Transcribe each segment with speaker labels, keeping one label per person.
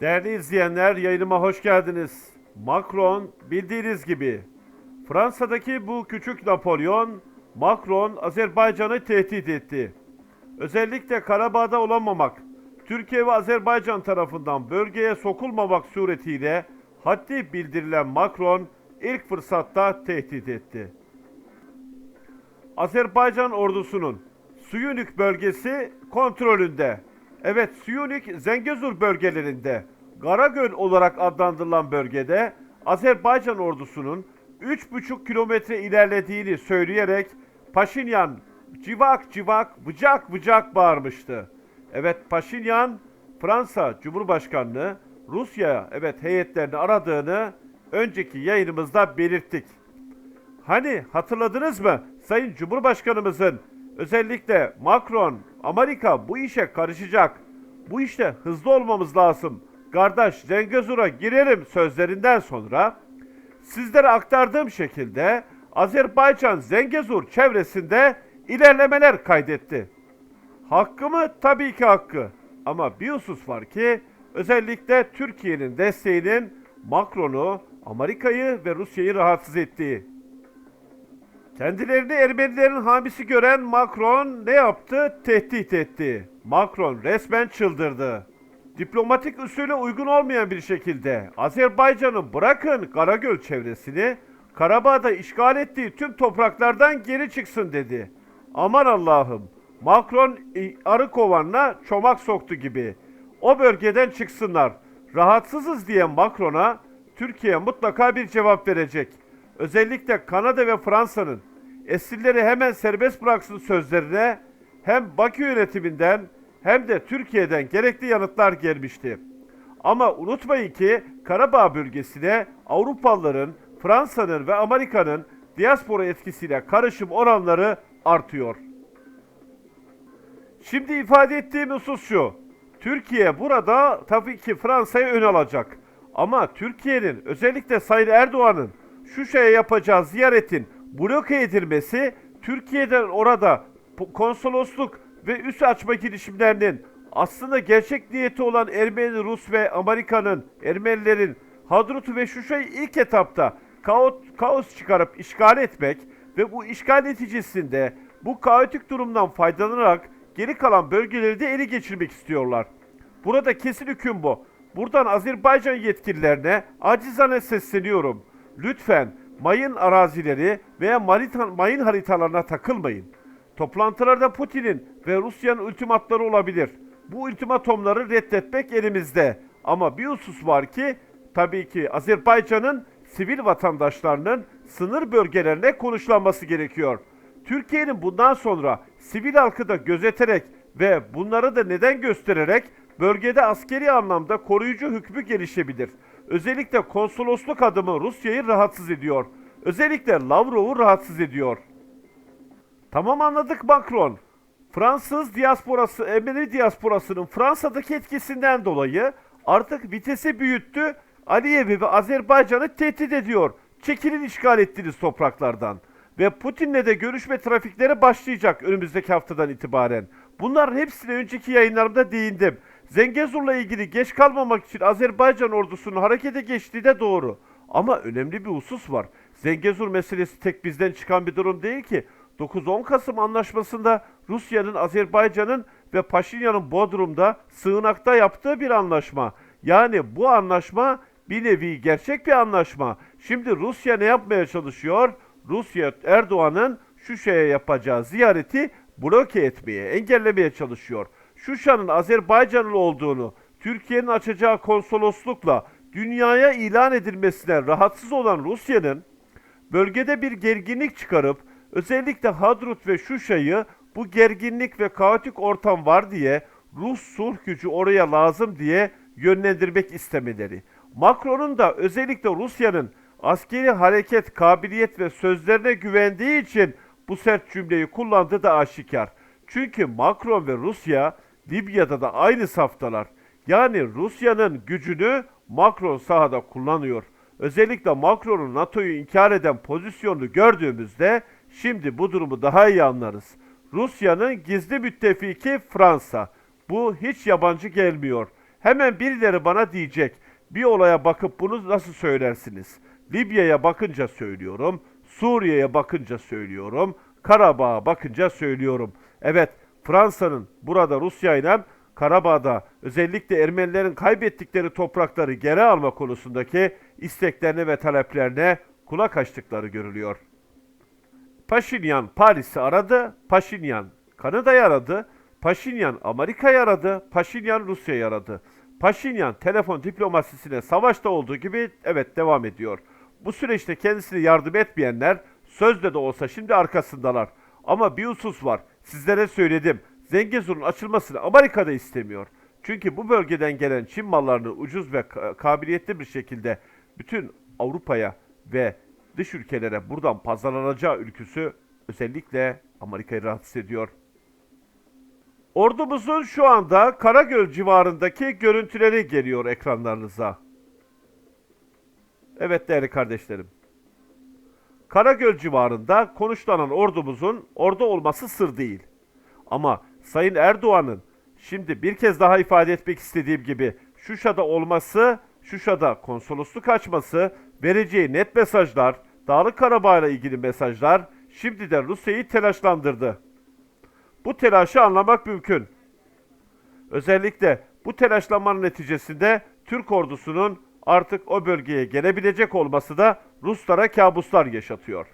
Speaker 1: Değerli izleyenler yayınıma hoş geldiniz. Macron bildiğiniz gibi Fransa'daki bu küçük Napolyon Macron Azerbaycan'ı tehdit etti. Özellikle Karabağ'da olamamak, Türkiye ve Azerbaycan tarafından bölgeye sokulmamak suretiyle haddi bildirilen Macron ilk fırsatta tehdit etti. Azerbaycan ordusunun Suyunik bölgesi kontrolünde. Evet Suyunik Zengezur bölgelerinde Karagöl olarak adlandırılan bölgede Azerbaycan ordusunun 3,5 kilometre ilerlediğini söyleyerek Paşinyan civak civak bıcak bıcak bağırmıştı. Evet Paşinyan Fransa Cumhurbaşkanlığı Rusya evet heyetlerini aradığını önceki yayınımızda belirttik. Hani hatırladınız mı Sayın Cumhurbaşkanımızın özellikle Macron, Amerika bu işe karışacak. Bu işte hızlı olmamız lazım. Kardeş Zengezur'a girelim sözlerinden sonra sizlere aktardığım şekilde Azerbaycan Zengezur çevresinde ilerlemeler kaydetti. Hakkı mı? Tabii ki hakkı. Ama bir husus var ki özellikle Türkiye'nin desteğinin Macron'u, Amerika'yı ve Rusya'yı rahatsız ettiği. Kendilerini Ermenilerin hamisi gören Macron ne yaptı? Tehdit etti. Macron resmen çıldırdı. Diplomatik usule uygun olmayan bir şekilde Azerbaycan'ın bırakın Karagöl çevresini Karabağ'da işgal ettiği tüm topraklardan geri çıksın dedi. Aman Allah'ım Macron arı kovanına çomak soktu gibi. O bölgeden çıksınlar. Rahatsızız diye Macron'a Türkiye mutlaka bir cevap verecek. Özellikle Kanada ve Fransa'nın esirleri hemen serbest bıraksın sözlerine hem Bakü yönetiminden hem de Türkiye'den gerekli yanıtlar gelmişti. Ama unutmayın ki Karabağ bölgesine Avrupalıların, Fransa'nın ve Amerika'nın diaspora etkisiyle karışım oranları artıyor. Şimdi ifade ettiğim husus şu. Türkiye burada tabii ki Fransa'ya ön alacak. Ama Türkiye'nin özellikle Sayın Erdoğan'ın şu şeye yapacağı ziyaretin bloke edilmesi Türkiye'den orada konsolosluk ve üs açma girişimlerinin aslında gerçek niyeti olan Ermeni, Rus ve Amerika'nın, Ermenilerin Hadrut ve Şuşa'yı ilk etapta kaos, kaos çıkarıp işgal etmek ve bu işgal neticesinde bu kaotik durumdan faydalanarak geri kalan bölgeleri de ele geçirmek istiyorlar. Burada kesin hüküm bu. Buradan Azerbaycan yetkililerine acizane sesleniyorum. Lütfen mayın arazileri veya mayın haritalarına takılmayın. Toplantılarda Putin'in ve Rusya'nın ultimatları olabilir. Bu ultimatomları reddetmek elimizde. Ama bir husus var ki tabii ki Azerbaycan'ın sivil vatandaşlarının sınır bölgelerine konuşlanması gerekiyor. Türkiye'nin bundan sonra sivil halkı da gözeterek ve bunları da neden göstererek bölgede askeri anlamda koruyucu hükmü gelişebilir. Özellikle konsolosluk adımı Rusya'yı rahatsız ediyor. Özellikle Lavrov'u rahatsız ediyor. Tamam anladık Macron. Fransız diasporası, Ermeni diasporasının Fransa'daki etkisinden dolayı artık vitesi büyüttü. Aliyev'i ve Azerbaycan'ı tehdit ediyor. Çekilin işgal ettiğiniz topraklardan. Ve Putin'le de görüşme trafikleri başlayacak önümüzdeki haftadan itibaren. Bunların hepsine önceki yayınlarımda değindim. Zengezur'la ilgili geç kalmamak için Azerbaycan ordusunun harekete geçtiği de doğru. Ama önemli bir husus var. Zengezur meselesi tek bizden çıkan bir durum değil ki. 9-10 Kasım anlaşmasında Rusya'nın, Azerbaycan'ın ve Paşinyan'ın Bodrum'da sığınakta yaptığı bir anlaşma. Yani bu anlaşma bir nevi gerçek bir anlaşma. Şimdi Rusya ne yapmaya çalışıyor? Rusya Erdoğan'ın şu şeye yapacağı ziyareti bloke etmeye, engellemeye çalışıyor. Şuşa'nın Azerbaycanlı olduğunu, Türkiye'nin açacağı konsoloslukla dünyaya ilan edilmesine rahatsız olan Rusya'nın bölgede bir gerginlik çıkarıp özellikle Hadrut ve Şuşa'yı bu gerginlik ve kaotik ortam var diye Rus sulh gücü oraya lazım diye yönlendirmek istemeleri. Macron'un da özellikle Rusya'nın askeri hareket, kabiliyet ve sözlerine güvendiği için bu sert cümleyi kullandığı da aşikar. Çünkü Macron ve Rusya Libya'da da aynı saftalar. Yani Rusya'nın gücünü Macron sahada kullanıyor. Özellikle Macron'un NATO'yu inkar eden pozisyonunu gördüğümüzde şimdi bu durumu daha iyi anlarız. Rusya'nın gizli müttefiki Fransa. Bu hiç yabancı gelmiyor. Hemen birileri bana diyecek. Bir olaya bakıp bunu nasıl söylersiniz? Libya'ya bakınca söylüyorum. Suriye'ye bakınca söylüyorum. Karabağ'a bakınca söylüyorum. Evet Fransa'nın burada Rusya ile Karabağ'da özellikle Ermenilerin kaybettikleri toprakları geri alma konusundaki isteklerine ve taleplerine kulak açtıkları görülüyor. Paşinyan Paris'i aradı, Paşinyan Kanada'yı aradı, Paşinyan Amerika'yı aradı, Paşinyan Rusya'yı aradı. Paşinyan telefon diplomasisine savaşta olduğu gibi evet devam ediyor. Bu süreçte kendisine yardım etmeyenler sözde de olsa şimdi arkasındalar. Ama bir husus var. Sizlere söyledim. Zengezur'un açılmasını Amerika da istemiyor. Çünkü bu bölgeden gelen Çin mallarını ucuz ve ka- kabiliyetli bir şekilde bütün Avrupa'ya ve dış ülkelere buradan pazarlanacağı ülküsü özellikle Amerika'yı rahatsız ediyor. Ordumuzun şu anda Karagöl civarındaki görüntüleri geliyor ekranlarınıza. Evet değerli kardeşlerim. Karagöl civarında konuşlanan ordumuzun orada olması sır değil. Ama Sayın Erdoğan'ın şimdi bir kez daha ifade etmek istediğim gibi Şuşa'da olması, Şuşa'da konsolosluk açması, vereceği net mesajlar, Dağlık Karabağ'la ilgili mesajlar şimdiden Rusya'yı telaşlandırdı. Bu telaşı anlamak mümkün. Özellikle bu telaşlanmanın neticesinde Türk ordusunun artık o bölgeye gelebilecek olması da Ruslara kabuslar yaşatıyor.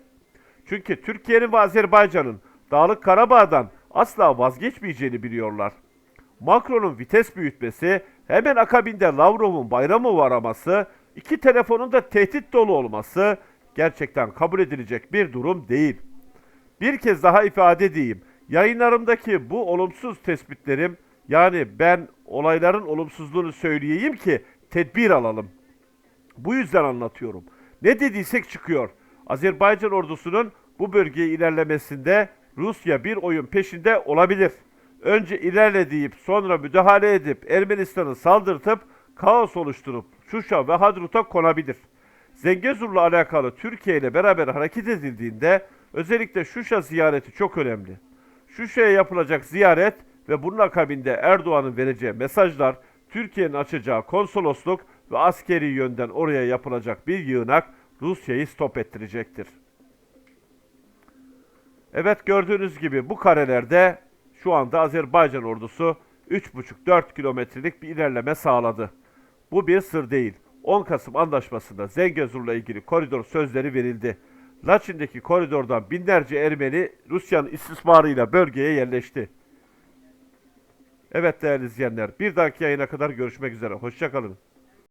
Speaker 1: Çünkü Türkiye'nin ve Azerbaycan'ın Dağlık Karabağ'dan asla vazgeçmeyeceğini biliyorlar. Macron'un vites büyütmesi, hemen akabinde Lavrov'un bayramı araması, iki telefonun da tehdit dolu olması gerçekten kabul edilecek bir durum değil. Bir kez daha ifade edeyim. Yayınlarımdaki bu olumsuz tespitlerim yani ben olayların olumsuzluğunu söyleyeyim ki tedbir alalım. Bu yüzden anlatıyorum. Ne dediysek çıkıyor. Azerbaycan ordusunun bu bölgeye ilerlemesinde Rusya bir oyun peşinde olabilir. Önce ilerle deyip sonra müdahale edip Ermenistan'ı saldırtıp kaos oluşturup Şuşa ve Hadrut'a konabilir. Zengezur'la alakalı Türkiye ile beraber hareket edildiğinde özellikle Şuşa ziyareti çok önemli. Şuşa'ya yapılacak ziyaret ve bunun akabinde Erdoğan'ın vereceği mesajlar, Türkiye'nin açacağı konsolosluk ve askeri yönden oraya yapılacak bir yığınak Rusya'yı stop ettirecektir. Evet gördüğünüz gibi bu karelerde şu anda Azerbaycan ordusu 3,5-4 kilometrelik bir ilerleme sağladı. Bu bir sır değil. 10 Kasım Anlaşması'nda Zengezur'la ilgili koridor sözleri verildi. Laçin'deki koridordan binlerce Ermeni Rusya'nın istismarıyla bölgeye yerleşti. Evet değerli izleyenler, bir dahaki yayına kadar görüşmek üzere. Hoşçakalın.